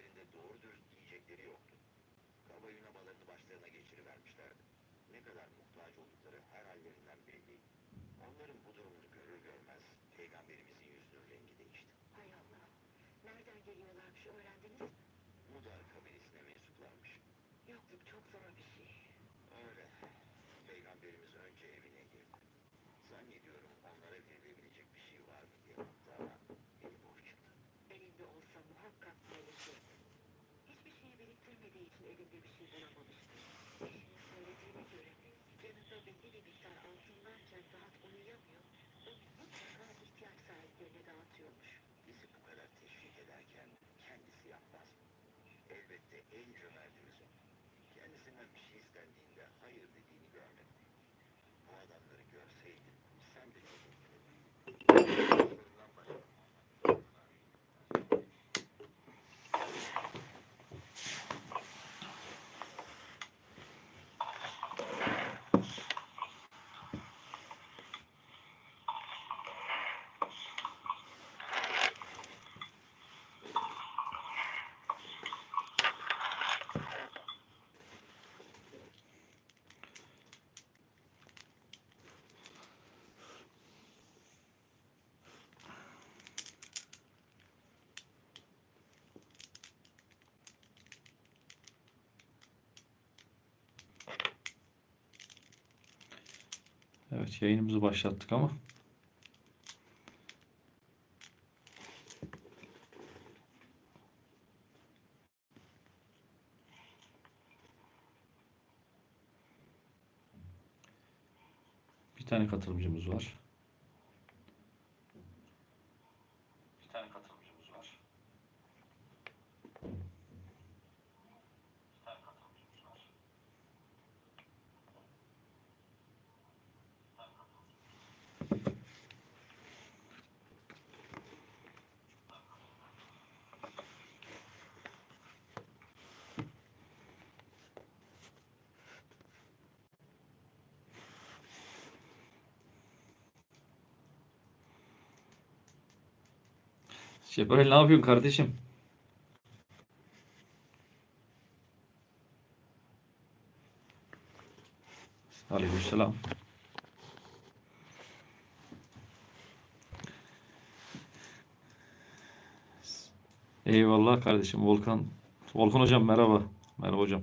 Ellerinde doğru dürüst yiyecekleri yoktu. Kaba yunabalarını başlarına geçirivermişlerdi. Ne kadar muhtaç oldukları her hallerinden belli. Onların bu durumunu görür görmez peygamberimizin yüzünün rengi değişti. Hay Allah. Nereden geliyorlarmış öğrendiniz mi? Sunday. Evet yayınımızı başlattık ama. Bir tane katılımcımız var. Şeparel ne yapıyorsun kardeşim? Aleykümselam. Eyvallah kardeşim Volkan. Volkan hocam merhaba. Merhaba hocam.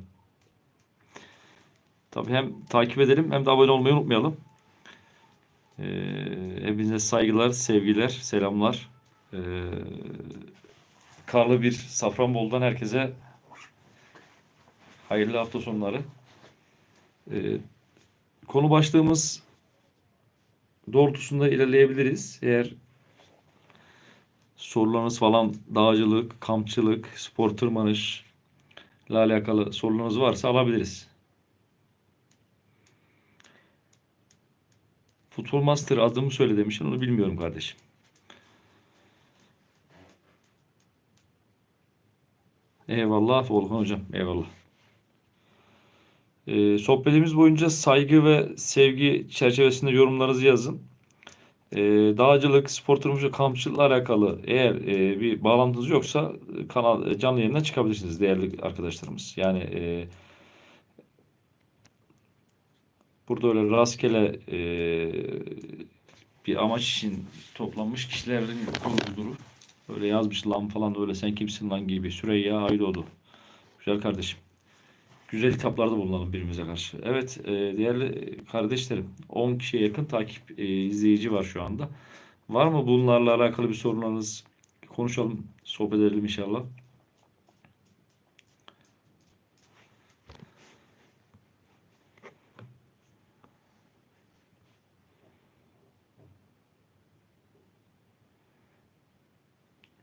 Tabii hem takip edelim hem de abone olmayı unutmayalım. Ee, hepinize saygılar, sevgiler, selamlar. Ee, karlı bir Safranbolu'dan herkese hayırlı hafta sonları. Ee, konu başlığımız doğrultusunda ilerleyebiliriz. Eğer sorularınız falan dağcılık, kampçılık, spor tırmanış ile alakalı sorularınız varsa alabiliriz. Futbol Master adımı söyle demişsin. Onu bilmiyorum kardeşim. Eyvallah Volkan hocam. Eyvallah. Ee, sohbetimiz boyunca saygı ve sevgi çerçevesinde yorumlarınızı yazın. Ee, dağcılık, spor tırmanışı, kampçılıkla alakalı eğer e, bir bağlantınız yoksa kanal e, canlı yayından çıkabilirsiniz değerli arkadaşlarımız. Yani e, burada öyle rastgele e, bir amaç için toplanmış kişilerin kurgudur. Öyle yazmış lan falan da öyle sen kimsin lan gibi. Süreyya Aydoğdu. Güzel kardeşim. Güzel hitaplarda bulunalım birbirimize karşı. Evet e, değerli kardeşlerim 10 kişiye yakın takip e, izleyici var şu anda. Var mı bunlarla alakalı bir sorunlarınız? Konuşalım, sohbet edelim inşallah.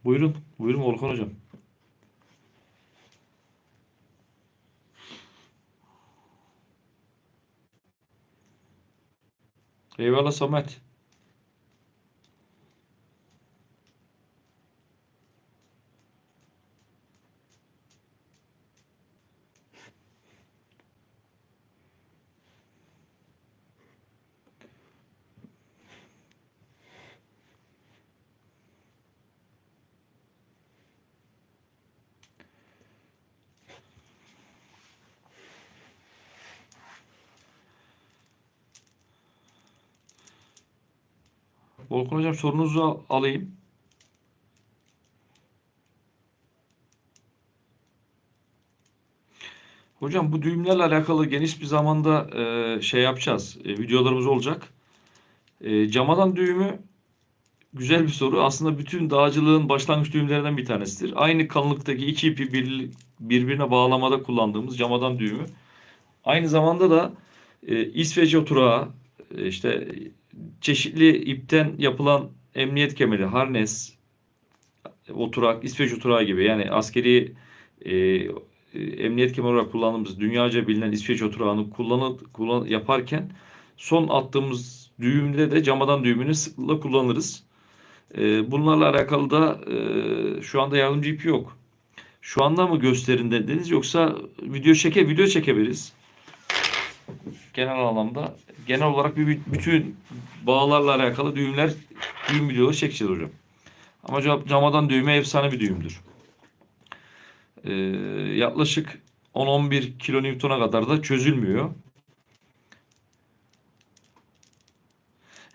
Buyurun, buyurun Volkan hocam. Eyvallah Samet. Volkan hocam sorunuzu al- alayım. Hocam bu düğümlerle alakalı geniş bir zamanda e, şey yapacağız. E, videolarımız olacak. E, camadan düğümü güzel bir soru. Aslında bütün dağcılığın başlangıç düğümlerinden bir tanesidir. Aynı kalınlıktaki iki ipi bir- birbirine bağlamada kullandığımız camadan düğümü. Aynı zamanda da e, İsveç oturağı, e, işte çeşitli ipten yapılan emniyet kemeri, harnes, oturak, İsveç oturağı gibi yani askeri e, emniyet kemeri olarak kullandığımız dünyaca bilinen İsveç oturağını kullanı, kullan, yaparken son attığımız düğümde de camadan düğümünü sıklıkla kullanırız. E, bunlarla alakalı da e, şu anda yardımcı ipi yok. Şu anda mı gösterin dediniz yoksa video çeke video çekebiliriz. Genel anlamda genel olarak bir bütün bağlarla alakalı düğümler düğüm videoları çekeceğiz hocam. Ama cam- camadan düğme efsane bir düğümdür. Ee, yaklaşık 10-11 kilonewton'a kadar da çözülmüyor.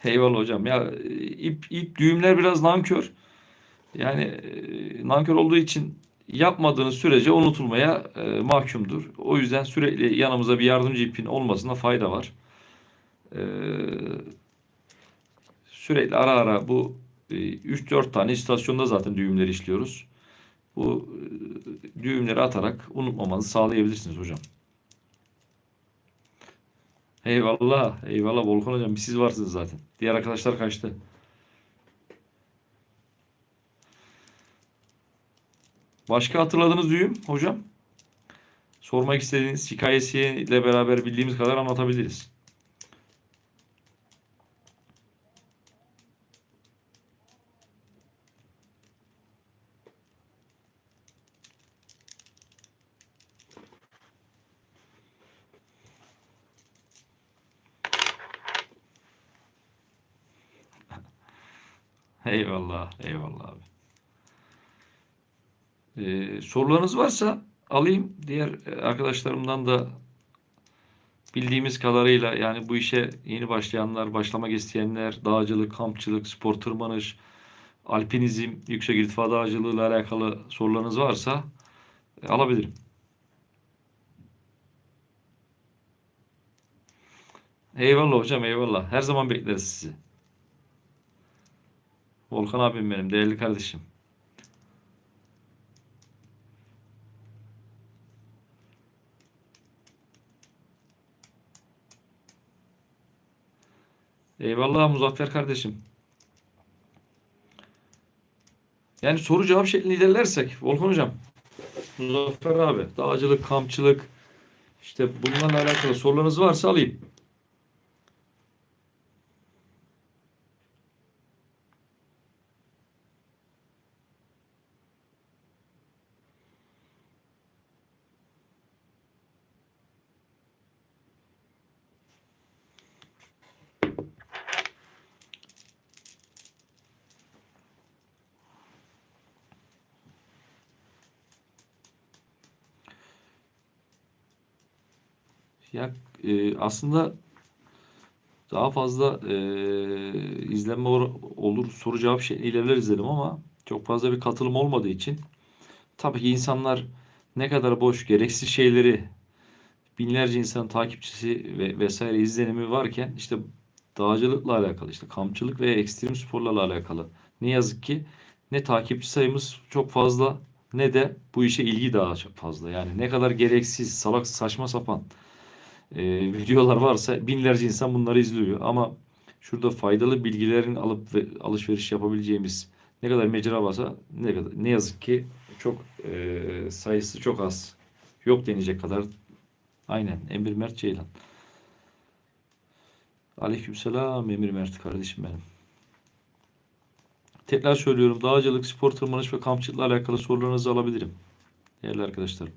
Eyvallah hocam. Ya ip, ip düğümler biraz nankör. Yani e, nankör olduğu için yapmadığınız sürece unutulmaya e, mahkumdur. O yüzden sürekli yanımıza bir yardımcı ipin olmasına fayda var. Ee, sürekli ara ara bu e, 3-4 tane istasyonda zaten düğümleri işliyoruz. Bu e, düğümleri atarak unutmamanızı sağlayabilirsiniz hocam. Eyvallah, eyvallah Volkan hocam. Siz varsınız zaten. Diğer arkadaşlar kaçtı. Başka hatırladığınız düğüm hocam? Sormak istediğiniz hikayesiyle beraber bildiğimiz kadar anlatabiliriz. Eyvallah, eyvallah abi. Ee, sorularınız varsa alayım. Diğer e, arkadaşlarımdan da bildiğimiz kadarıyla yani bu işe yeni başlayanlar, başlamak isteyenler, dağcılık, kampçılık, spor tırmanış, alpinizm, yüksek irtifa dağcılığı ile alakalı sorularınız varsa e, alabilirim. Eyvallah hocam, eyvallah. Her zaman bekleriz sizi. Volkan abim benim, değerli kardeşim. Eyvallah Muzaffer kardeşim. Yani soru cevap şeklinde ilerlersek Volkan hocam. Muzaffer abi, dağcılık, kampçılık işte bunlarla alakalı sorularınız varsa alayım. Ya e, aslında daha fazla e, izlenme olur soru cevap şeklinde ilerleriz dedim ama çok fazla bir katılım olmadığı için tabii ki insanlar ne kadar boş gereksiz şeyleri binlerce insan takipçisi ve vesaire izlenimi varken işte dağcılıkla alakalı işte kampçılık ve ekstrem sporlarla alakalı ne yazık ki ne takipçi sayımız çok fazla ne de bu işe ilgi daha fazla. Yani ne kadar gereksiz, salak, saçma sapan e, videolar varsa binlerce insan bunları izliyor. Ama şurada faydalı bilgilerin alıp ve alışveriş yapabileceğimiz ne kadar mecra varsa ne kadar ne yazık ki çok e, sayısı çok az. Yok denecek kadar. Aynen. Emir Mert Ceylan. Aleykümselam Emir Mert kardeşim benim. Tekrar söylüyorum. Dağcılık, spor tırmanış ve kampçılıkla alakalı sorularınızı alabilirim. Değerli arkadaşlarım.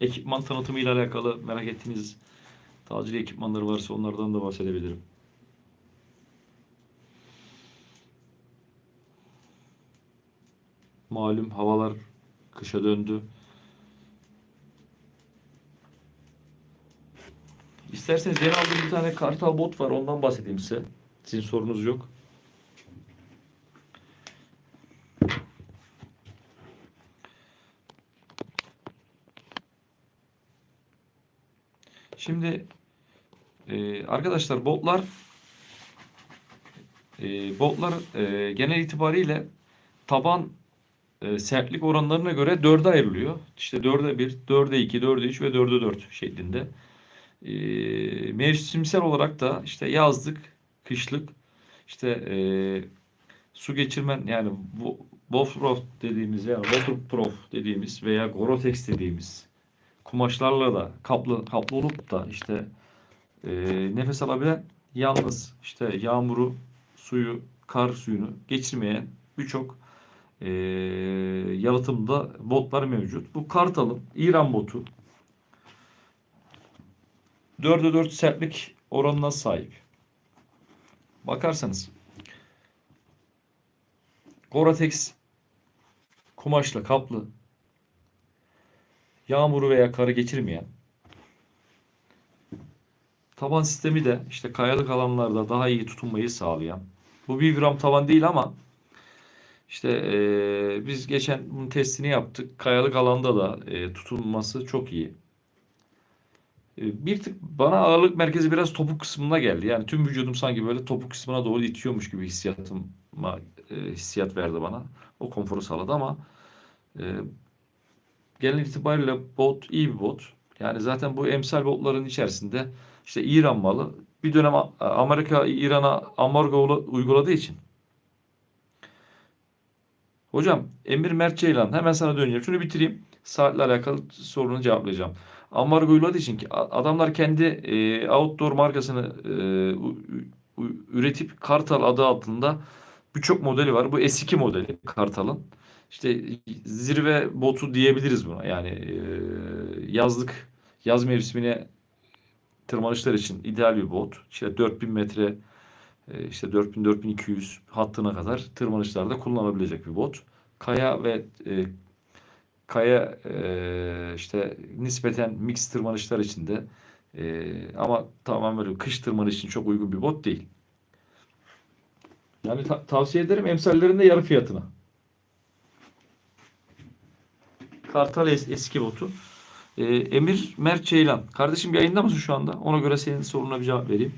Ekipman tanıtımı ile alakalı merak ettiğiniz dağcılık ekipmanları varsa onlardan da bahsedebilirim. Malum havalar kışa döndü. İsterseniz yeni aldığım bir tane kartal bot var. Ondan bahsedeyim size. Sizin sorunuz yok. Şimdi e, arkadaşlar botlar e, botlar e, genel itibariyle taban e, sertlik oranlarına göre 4'e ayrılıyor. İşte 4'e 1, 4'e 2, 4'e 3 ve 4'e 4 şeklinde. E, mevsimsel olarak da işte yazlık, kışlık, işte e, su geçirmen yani Bofrost dediğimiz yani waterproof dediğimiz veya Gore-Tex dediğimiz kumaşlarla da kaplı kaplı olup da işte e, nefes alabilen yalnız işte yağmuru, suyu, kar suyunu geçirmeyen birçok e, yalıtımda botlar mevcut. Bu Kartal'ın İran botu 4'e 4 sertlik oranına sahip. Bakarsanız Gore-Tex kumaşla kaplı yağmuru veya karı geçirmeyen taban sistemi de işte kayalık alanlarda daha iyi tutunmayı sağlayan bu bir gram tavan değil ama işte eee, biz geçen bunun testini yaptık. Kayalık alanda da eee, tutunması çok iyi. E, Bir tık bana ağırlık merkezi biraz topuk kısmına geldi. Yani tüm vücudum sanki böyle topuk kısmına doğru itiyormuş gibi hissiyatıma e, hissiyat verdi bana. O konforu sağladı ama e, genel itibariyle bot iyi bir bot. Yani zaten bu emsal botların içerisinde işte İran malı bir dönem Amerika İran'a ambargo ula- uyguladığı için. Hocam Emir Mert Ceylan hemen sana döneceğim. Şunu bitireyim. Saatle alakalı sorunu cevaplayacağım. Ambargo uyguladığı için ki adamlar kendi e, outdoor markasını e, üretip Kartal adı altında birçok modeli var. Bu S2 modeli Kartal'ın. İşte zirve botu diyebiliriz buna. Yani e, yazlık yaz mevsimine tırmanışlar için ideal bir bot. İşte 4000 metre e, işte 4000-4200 hattına kadar tırmanışlarda kullanılabilecek bir bot. Kaya ve e, kaya e, işte nispeten mix tırmanışlar için de e, ama tamamen böyle kış tırmanış için çok uygun bir bot değil. Yani ta- tavsiye ederim emsallerinde yarı fiyatına. Kartal es- eski botu. E, Emir Mert Ceylan. Kardeşim yayında mısın şu anda? Ona göre senin soruna bir cevap vereyim.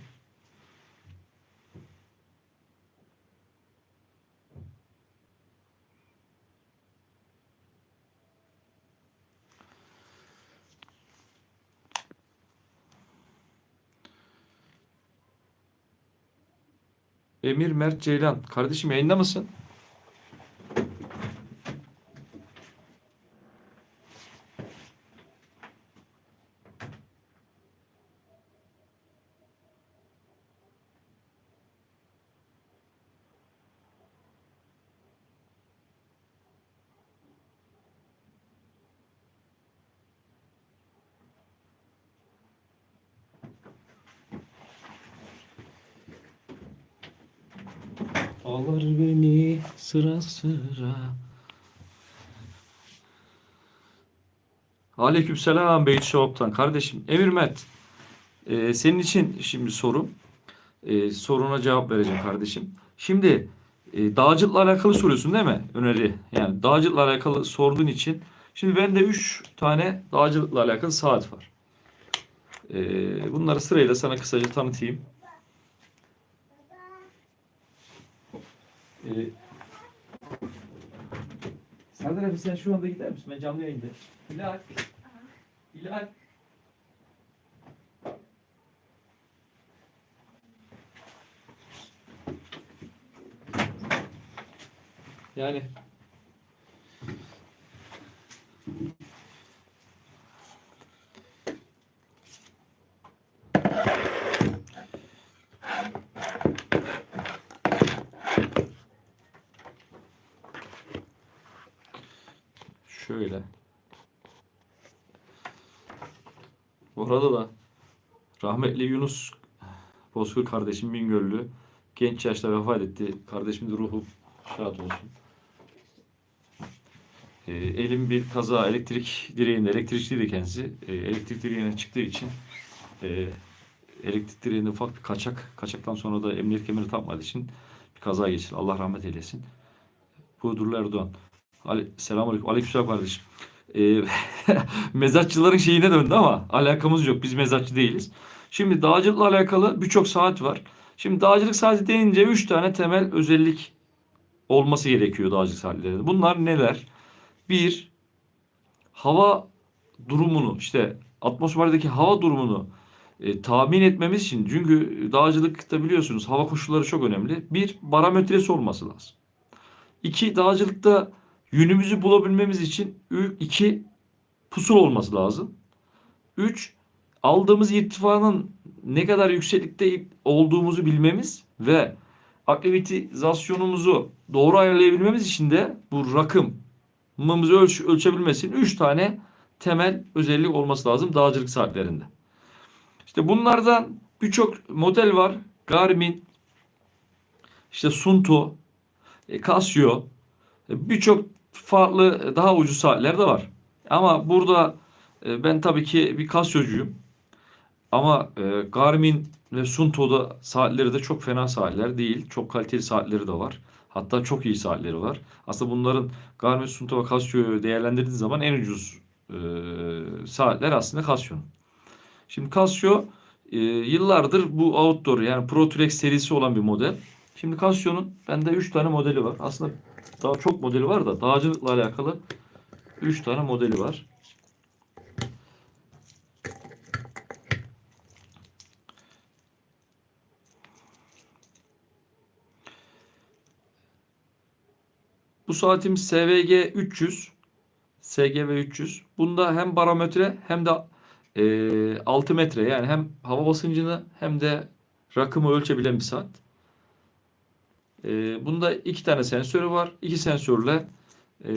Emir Mert Ceylan. Kardeşim yayında mısın? Sıra sıra. Aleykümselam Beyt Shop'tan. Kardeşim Emir Mert. e, senin için şimdi sorum. E, soruna cevap vereceğim kardeşim. Şimdi e, dağcılıkla alakalı soruyorsun değil mi? Öneri. Yani dağcılıkla alakalı sorduğun için. Şimdi bende 3 tane dağcılıkla alakalı saat var. E, bunları sırayla sana kısaca tanıtayım. Ee, Serdar abi sen şu anda gider misin? Ben canlı yayında. Hilal. Hilal. Yani şöyle. Bu arada da rahmetli Yunus Bozkır kardeşim Bingöllü genç yaşta vefat etti. Kardeşimin de ruhu şad olsun. Ee, elim bir kaza elektrik direğinde elektrikçiydi kendisi. Ee, elektrik direğine çıktığı için e, elektrik direğinde ufak bir kaçak. Kaçaktan sonra da emniyet kemeri takmadığı için bir kaza geçirdi. Allah rahmet eylesin. Buğdurlu Erdoğan. Ali, selamünaleyküm. Aleykümselam kardeşim. Ee, mezatçıların şeyine döndü ama alakamız yok. Biz mezatçı değiliz. Şimdi dağcılıkla alakalı birçok saat var. Şimdi dağcılık saati deyince 3 tane temel özellik olması gerekiyor dağcılık saatlerinde. Bunlar neler? Bir, hava durumunu işte atmosferdeki hava durumunu e, tahmin etmemiz için çünkü dağcılıkta biliyorsunuz hava koşulları çok önemli. Bir, barometresi olması lazım. İki, dağcılıkta yönümüzü bulabilmemiz için ü- iki, pusul olması lazım. Üç, aldığımız irtifanın ne kadar yükseklikte olduğumuzu bilmemiz ve aktivitizasyonumuzu doğru ayarlayabilmemiz için de bu rakımımızı ölç ölçebilmesinin 3 tane temel özellik olması lazım dağcılık saatlerinde. İşte bunlardan birçok model var. Garmin, işte Sunto, e, Casio, e, birçok farklı daha ucuz saatler de var. Ama burada e, ben tabii ki bir Casio'cuyum. Ama e, Garmin ve Sunto'da saatleri de çok fena saatler değil. Çok kaliteli saatleri de var. Hatta çok iyi saatleri var. Aslında bunların Garmin, Sunto ve Casio'yu değerlendirdiğiniz zaman en ucuz e, saatler aslında Casio'nun. Şimdi Casio e, yıllardır bu outdoor yani Pro Trek serisi olan bir model. Şimdi Casio'nun bende 3 tane modeli var. Aslında daha çok modeli var da dağcılıkla alakalı 3 tane modeli var. Bu saatimiz SVG 300. SGV 300. Bunda hem barometre hem de e, altimetre yani hem hava basıncını hem de rakımı ölçebilen bir saat. E, bunda iki tane sensörü var. İki sensörle e,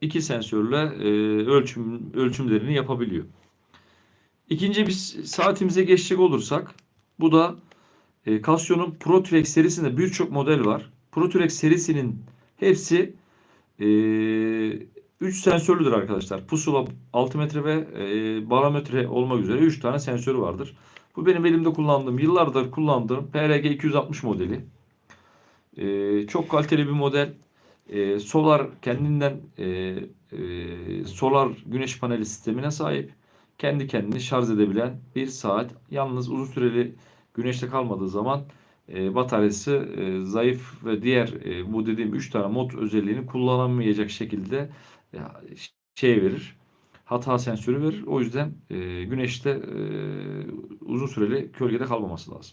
iki sensörle e, ölçüm ölçümlerini yapabiliyor. İkinci bir saatimize geçecek olursak bu da e, Casio'nun ProTrack serisinde birçok model var. ProTrack serisinin hepsi e, 3 sensörlüdür arkadaşlar. Pusula, altimetre ve e, barometre olmak üzere 3 tane sensörü vardır. Bu benim elimde kullandığım, yıllardır kullandığım PRG 260 modeli. E, çok kaliteli bir model. E, solar kendinden e, e, solar güneş paneli sistemine sahip. Kendi kendini şarj edebilen bir saat. Yalnız uzun süreli güneşte kalmadığı zaman e, bataryası e, zayıf ve diğer e, bu dediğim 3 tane mod özelliğini kullanamayacak şekilde e, şey verir. Hata sensörü verir. O yüzden e, güneşte e, uzun süreli gölgede kalmaması lazım.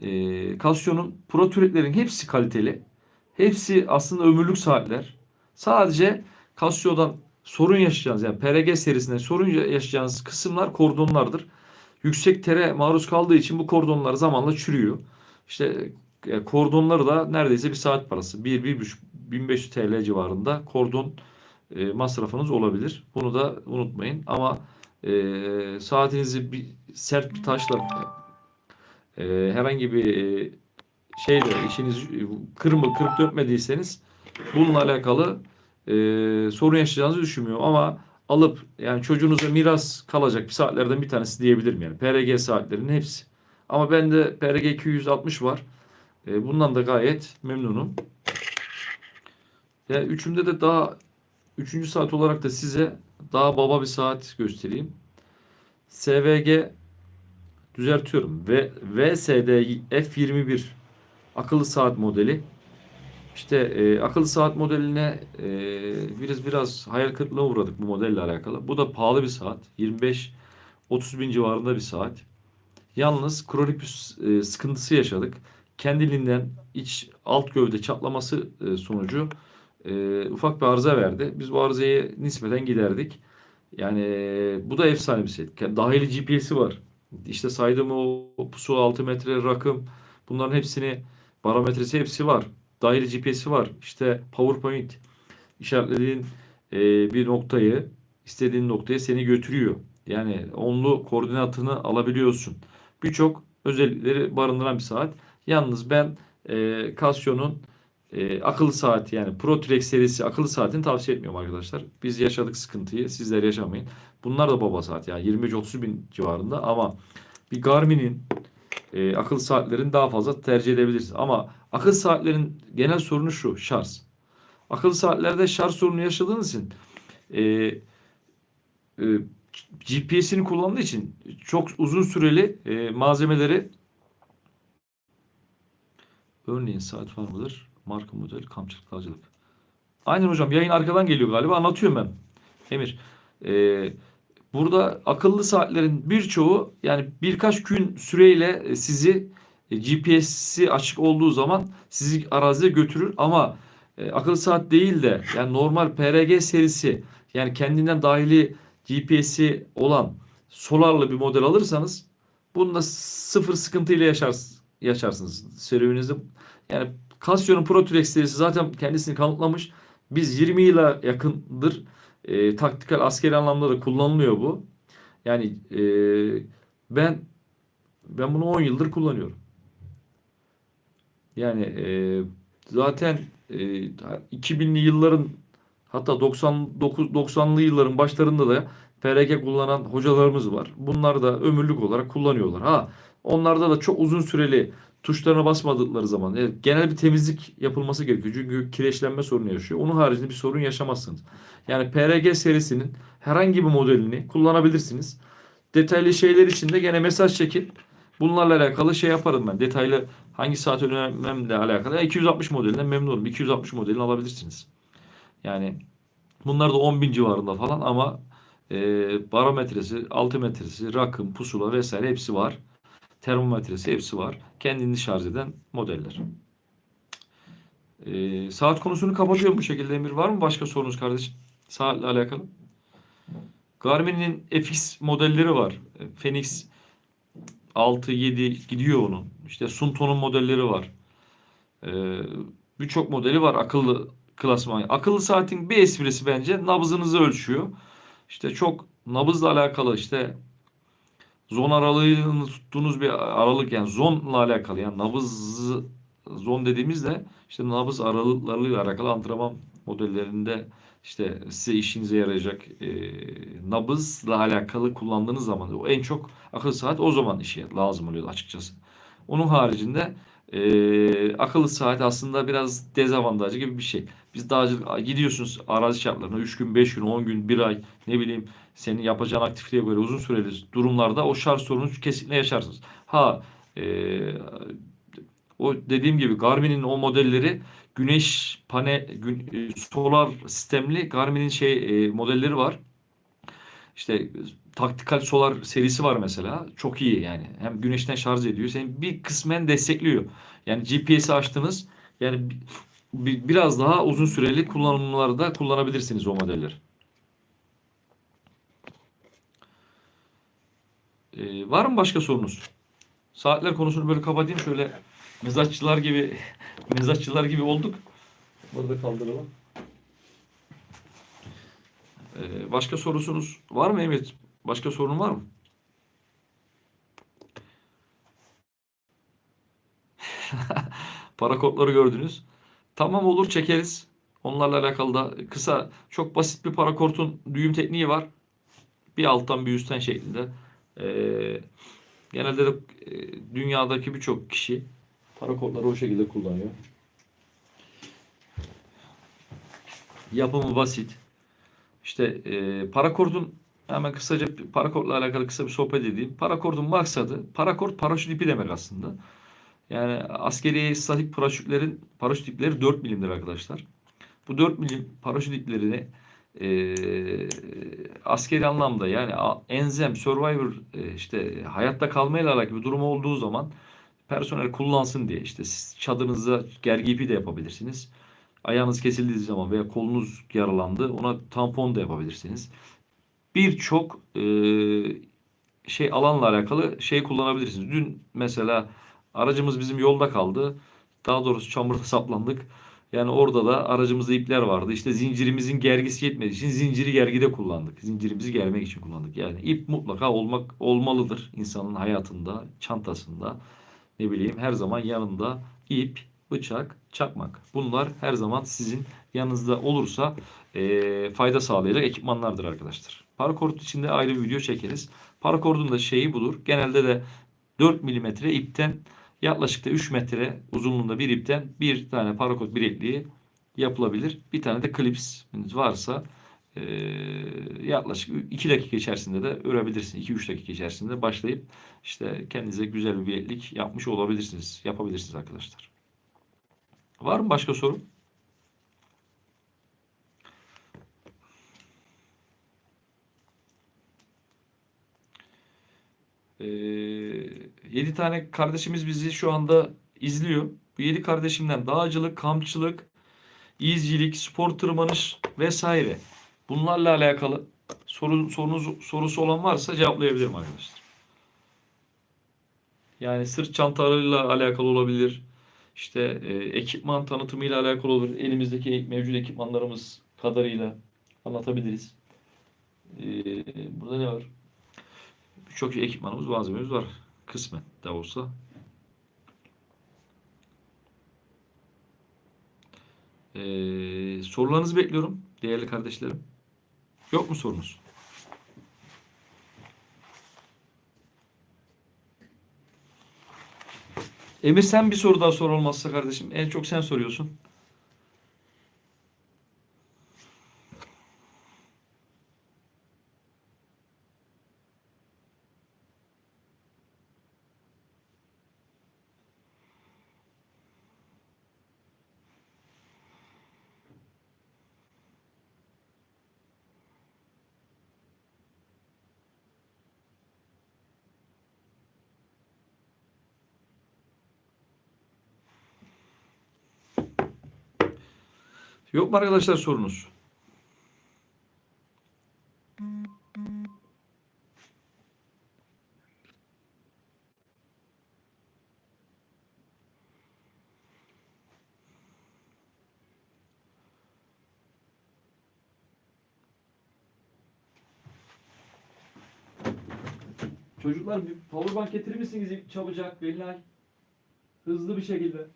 E, Casio'nun Pro türeklerin hepsi kaliteli. Hepsi aslında ömürlük saatler. Sadece Casio'dan sorun yaşayacağınız yani PRG serisinde sorun yaşayacağınız kısımlar kordonlardır yüksek tere maruz kaldığı için bu kordonlar zamanla çürüyor. İşte e, kordonları da neredeyse bir saat parası. 1-1,5 1500 TL civarında kordon e, masrafınız olabilir. Bunu da unutmayın. Ama e, saatinizi bir sert bir taşla e, herhangi bir e, şeyle işiniz kırmı kırıp dökmediyseniz bununla alakalı e, sorun yaşayacağınızı düşünmüyorum. Ama alıp yani çocuğunuza miras kalacak bir saatlerden bir tanesi diyebilirim yani. PRG saatlerinin hepsi. Ama bende PRG 260 var. E, bundan da gayet memnunum. Yani üçümde de daha üçüncü saat olarak da size daha baba bir saat göstereyim. SVG düzeltiyorum. Ve VSD F21 akıllı saat modeli. İşte e, akıllı saat modeline e, biraz biraz hayal kırıklığına uğradık bu modelle alakalı. Bu da pahalı bir saat. 25-30 bin civarında bir saat. Yalnız kronik bir e, sıkıntısı yaşadık. Kendiliğinden iç alt gövde çatlaması e, sonucu e, ufak bir arıza verdi. Biz bu arızayı nispeten giderdik. Yani e, bu da efsane bir set. Dahili GPS'i var. İşte saydığım o pusula altimetre, rakım bunların hepsini barometresi hepsi var. Daire GPS'i var. İşte PowerPoint işaretlediğin e, bir noktayı istediğin noktaya seni götürüyor. Yani onlu koordinatını alabiliyorsun. Birçok özellikleri barındıran bir saat. Yalnız ben e, Casio'nun e, akıllı saat yani ProTrex serisi akıllı saatini tavsiye etmiyorum arkadaşlar. Biz yaşadık sıkıntıyı. Sizler yaşamayın. Bunlar da baba saat yani 25-30 bin civarında ama bir Garmin'in e, akıllı saatlerini daha fazla tercih edebilirsiniz. Ama akıllı saatlerin genel sorunu şu şarj. Akıllı saatlerde şarj sorunu yaşadığınız için e, e, GPS'ini kullandığı için çok uzun süreli e, malzemeleri örneğin saat var mıdır? Marka model kamçılık dağcılık. Aynen hocam yayın arkadan geliyor galiba anlatıyorum ben. Emir. E, burada akıllı saatlerin birçoğu yani birkaç gün süreyle e, sizi e, GPS'i açık olduğu zaman sizi araziye götürür ama e, akıllı saat değil de yani normal PRG serisi yani kendinden dahili GPS'i olan solarlı bir model alırsanız bunda sıfır sıkıntıyla yaşarsınız, yaşarsınız serüveninizde. Yani Casio'nun Pro Trex serisi zaten kendisini kanıtlamış. Biz 20 yıla yakındır e, taktikal askeri anlamda da kullanılıyor bu. Yani e, ben ben bunu 10 yıldır kullanıyorum. Yani e, zaten e, 2000'li yılların hatta 99 90'lı yılların başlarında da PRG kullanan hocalarımız var. Bunlar da ömürlük olarak kullanıyorlar. Ha onlarda da çok uzun süreli tuşlarına basmadıkları zaman evet, genel bir temizlik yapılması gerekiyor. Çünkü kireçlenme sorunu yaşıyor. Onun haricinde bir sorun yaşamazsınız. Yani PRG serisinin herhangi bir modelini kullanabilirsiniz. Detaylı şeyler için de gene mesaj çekin. Bunlarla alakalı şey yaparım ben. Detaylı hangi saat önermemle alakalı. 260 modelinden memnun olurum. 260 modelini alabilirsiniz. Yani bunlar da 10 bin civarında falan ama e, barometresi, altimetresi, rakım, pusula vesaire hepsi var. Termometresi hepsi var. Kendini şarj eden modeller. E, saat konusunu kapatıyorum bu şekilde Emir. Var mı başka sorunuz kardeşim? Saatle alakalı. Garmin'in FX modelleri var. Phoenix 6, 7 gidiyor onun. İşte Sunto'nun modelleri var. Ee, Birçok modeli var akıllı klasman. Akıllı saatin bir esprisi bence nabzınızı ölçüyor. İşte çok nabızla alakalı işte zon aralığını tuttuğunuz bir aralık yani zonla alakalı yani nabız zon dediğimizde işte nabız aralıklarıyla alakalı antrenman modellerinde işte size işinize yarayacak e, nabızla alakalı kullandığınız zaman o en çok akıllı saat o zaman işe lazım oluyor açıkçası. Onun haricinde e, akıllı saat aslında biraz dezavantajlı gibi bir şey. Biz dağcılık gidiyorsunuz arazi şartlarına 3 gün, 5 gün, 10 gün, 1 ay ne bileyim senin yapacağın aktiviteye göre uzun süreli durumlarda o şarj sorunu kesinlikle yaşarsınız. Ha e, o dediğim gibi Garmin'in o modelleri güneş pane gün, e, solar sistemli Garmin'in şey e, modelleri var. İşte taktikal solar serisi var mesela. Çok iyi yani. Hem güneşten şarj ediyor. Seni bir kısmen destekliyor. Yani GPS'i açtınız. Yani biraz daha uzun süreli kullanımlarda kullanabilirsiniz o modelleri. Ee, var mı başka sorunuz? Saatler konusunu böyle kapatayım. Şöyle mezatçılar gibi mezatçılar gibi olduk. Burada kaldıralım. Ee, başka sorusunuz var mı Emir? Başka sorun var mı? Parakodları gördünüz. Tamam olur çekeriz. Onlarla alakalı da kısa çok basit bir parakortun düğüm tekniği var. Bir alttan bir üstten şeklinde. Ee, genelde de e, dünyadaki birçok kişi parakodları o şekilde kullanıyor. Yapımı basit. İşte e, parakordun hemen kısaca bir parakordla alakalı kısa bir sohbet edeyim. Parakordun maksadı parakord paraşüt ipi demek aslında. Yani askeri statik paraşütlerin paraşüt ipleri 4 milimdir arkadaşlar. Bu 4 milim paraşüt iplerini e, askeri anlamda yani enzem, survivor e, işte hayatta kalmayla alakalı bir durum olduğu zaman personel kullansın diye işte siz çadırınıza gergi ipi de yapabilirsiniz. Ayağınız kesildiği zaman veya kolunuz yaralandı ona tampon da yapabilirsiniz. Birçok e, şey alanla alakalı şey kullanabilirsiniz. Dün mesela aracımız bizim yolda kaldı. Daha doğrusu çamurda saplandık. Yani orada da aracımızda ipler vardı. İşte zincirimizin gergisi yetmediği için zinciri gergide kullandık. Zincirimizi germek için kullandık. Yani ip mutlaka olmak olmalıdır insanın hayatında, çantasında. Ne bileyim her zaman yanında ip bıçak, çakmak. Bunlar her zaman sizin yanınızda olursa eee, fayda sağlayacak ekipmanlardır arkadaşlar. Paracord içinde ayrı bir video çekeriz. Paracord'un da şeyi budur. Genelde de 4 milimetre ipten yaklaşık da 3 metre uzunluğunda bir ipten bir tane paracord bilekliği yapılabilir. Bir tane de klips varsa eee, yaklaşık 2 dakika içerisinde de örebilirsin. 2-3 dakika içerisinde başlayıp işte kendinize güzel bir bileklik yapmış olabilirsiniz. Yapabilirsiniz arkadaşlar. Var mı başka soru? Ee, 7 tane kardeşimiz bizi şu anda izliyor. Bu 7 kardeşimden dağcılık, kampçılık, izcilik, spor tırmanış vesaire bunlarla alakalı soru, sorunuz, sorusu olan varsa cevaplayabilirim arkadaşlar. Yani sırt çantalarıyla alakalı olabilir. İşte e, ekipman tanıtımıyla alakalı olabilir. Elimizdeki mevcut ekipmanlarımız kadarıyla anlatabiliriz. E, burada ne var? Birçok ekipmanımız, malzememiz var. Kısmen de olsa. E, sorularınızı bekliyorum değerli kardeşlerim. Yok mu sorunuz? Emir sen bir soru daha sor olmazsa kardeşim. En çok sen soruyorsun. Yok mu arkadaşlar sorunuz? Çocuklar bir powerbank getirir misiniz çabucak Belinay? Hızlı bir şekilde.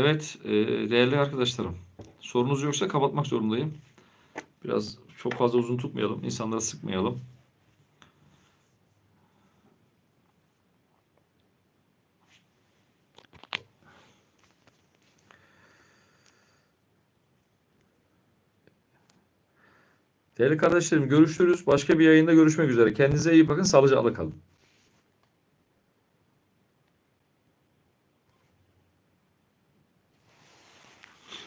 Evet, e, değerli arkadaşlarım. Sorunuz yoksa kapatmak zorundayım. Biraz çok fazla uzun tutmayalım, insanları sıkmayalım. Değerli kardeşlerim görüşürüz. Başka bir yayında görüşmek üzere. Kendinize iyi bakın. Sağlıcakla kalın.